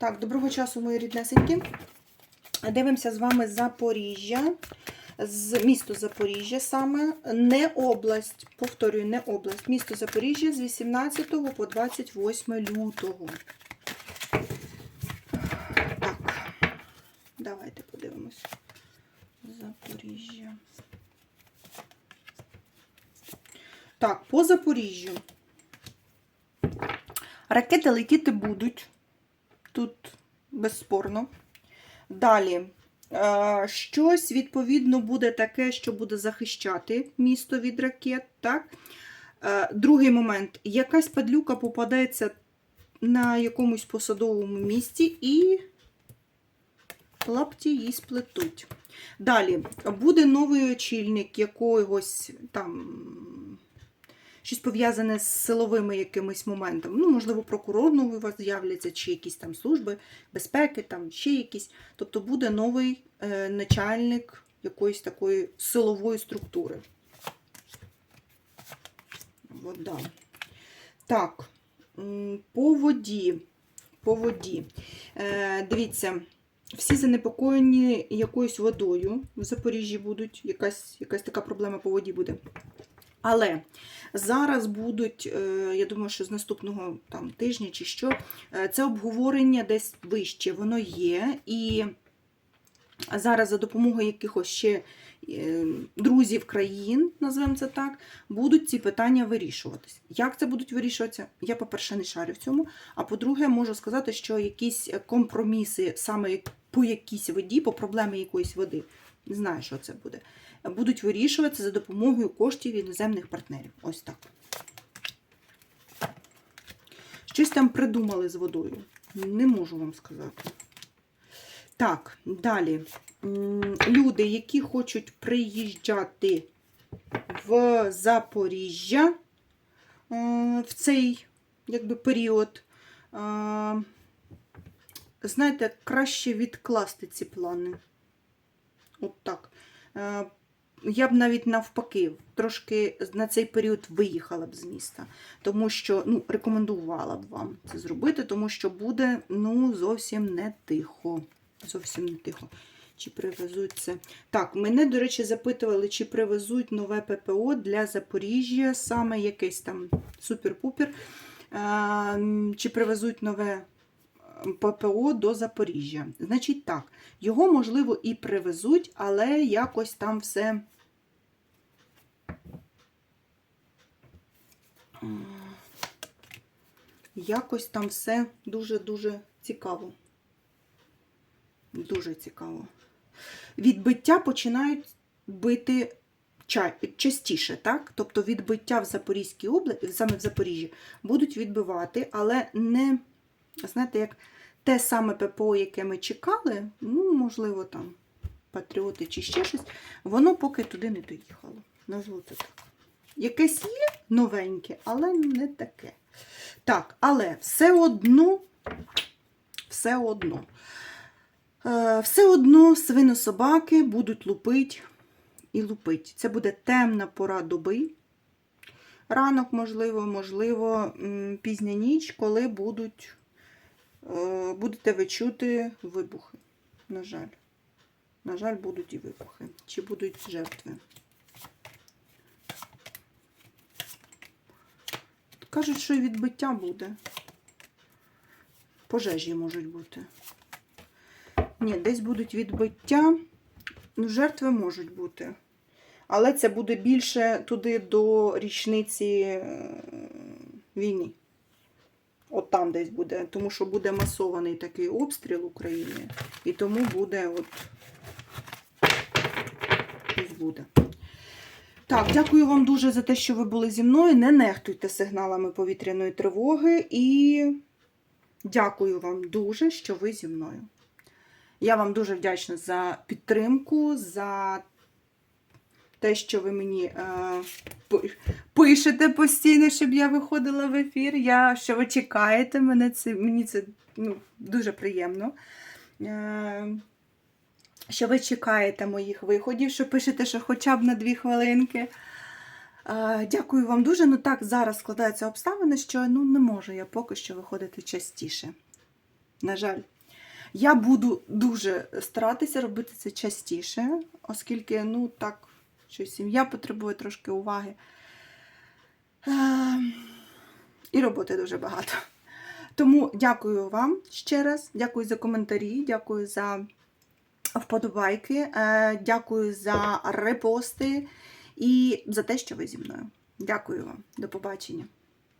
Так, доброго часу, мої ріднесенькі. Дивимося з вами Запоріжжя, з місто Запоріжжя саме, не область, повторюю, не область, місто Запоріжжя з 18 по 28 лютого. Так, давайте подивимось. Запоріжжя. Так, по Запоріжжю. Ракети летіти будуть. Тут безспорно. Далі. е, Щось, відповідно, буде таке, що буде захищати місто від ракет. Так? Е, Другий момент. Якась падлюка попадеться на якомусь посадовому місці і лапті її сплетуть. Далі. Буде новий очільник якогось там щось пов'язане з силовими якимись моментами. Ну, можливо, прокурор новий у вас з'являться, чи якісь там служби безпеки, там ще якісь. Тобто буде новий е, начальник якоїсь такої силової структури. От, да. Так, по воді. По воді. Е, дивіться, всі занепокоєні якоюсь водою в Запоріжжі будуть, якась, якась така проблема по воді буде. Але зараз будуть, е, я думаю, що з наступного там, тижня чи що, е, це обговорення десь вище, воно є. І зараз за допомогою якихось ще е, друзів країн, назвемо це так, будуть ці питання вирішуватись. Як це будуть вирішуватися? Я, по-перше, не шарю в цьому. А по-друге, можу сказати, що якісь компроміси саме по якійсь воді, по проблемі якоїсь води, не знаю, що це буде будуть вирішуватися за допомогою коштів іноземних партнерів. Ось так. Щось там придумали з водою. Не можу вам сказати. Так, далі. Люди, які хочуть приїжджати в Запоріжжя е, в цей якби, період, е, знаєте, краще відкласти ці плани. От так. Е, я б навіть навпаки трошки на цей період виїхала б з міста, тому що ну, рекомендувала б вам це зробити, тому що буде ну, зовсім не тихо. Зовсім не тихо. Чи привезуть це? Так, мене, до речі, запитували, чи привезуть нове ППО для Запоріжжя, саме якесь там супер-пупер. Е, Чи привезуть нове ППО до Запоріжжя. Значить так, його, можливо, і привезуть, але якось там все. Якось там все дуже-дуже цікаво. Дуже цікаво. Відбиття починають бити частіше, так? Тобто відбиття в Запорізькій області, саме в Запоріжжі, будуть відбивати, але не знаєте, як те саме ППО, яке ми чекали, ну, можливо, там патріоти чи ще щось, воно поки туди не доїхало. Назву це так. Якесь є новеньке, але не таке. Так, але все одно, все одно, е, все одно свинособаки будуть лупить і лупить. Це буде темна пора доби. Ранок, можливо, можливо, пізня ніч, коли будуть будете ви чути вибухи. На жаль. На жаль, будуть і вибухи. Чи будуть жертви. Кажуть, що і відбиття буде. Пожежі можуть бути. Ні, десь будуть відбиття. Ну, жертви можуть бути. Але це буде більше туди до річниці е, війни. От там десь буде, тому що буде масований такий обстріл України, і тому буде от щось буде. Так, дякую вам дуже за те, що ви були зі мною. Не нехтуйте сигналами повітряної тривоги і дякую вам дуже, що ви зі мною. Я вам дуже вдячна за підтримку, за те, що ви мені е, пишете постійно, щоб я виходила в ефір. Я, що ви чекаєте мене, це, мені це ну, дуже приємно. Е, що ви чекаєте моїх виходів, що пишете, що хоча б на дві хвилинки. Е, Дякую вам дуже. Ну так, зараз складаються обставини, що ну, не можу я поки що виходити частіше. На жаль. Я буду дуже старатися робити це частіше, оскільки, ну так, що сім'я потребує трошки уваги. Е, І роботи дуже багато. Тому дякую вам ще раз, дякую за коментарі, дякую за вподобайки, е, дякую за репости і за те, що ви зі мною. Дякую вам. До побачення.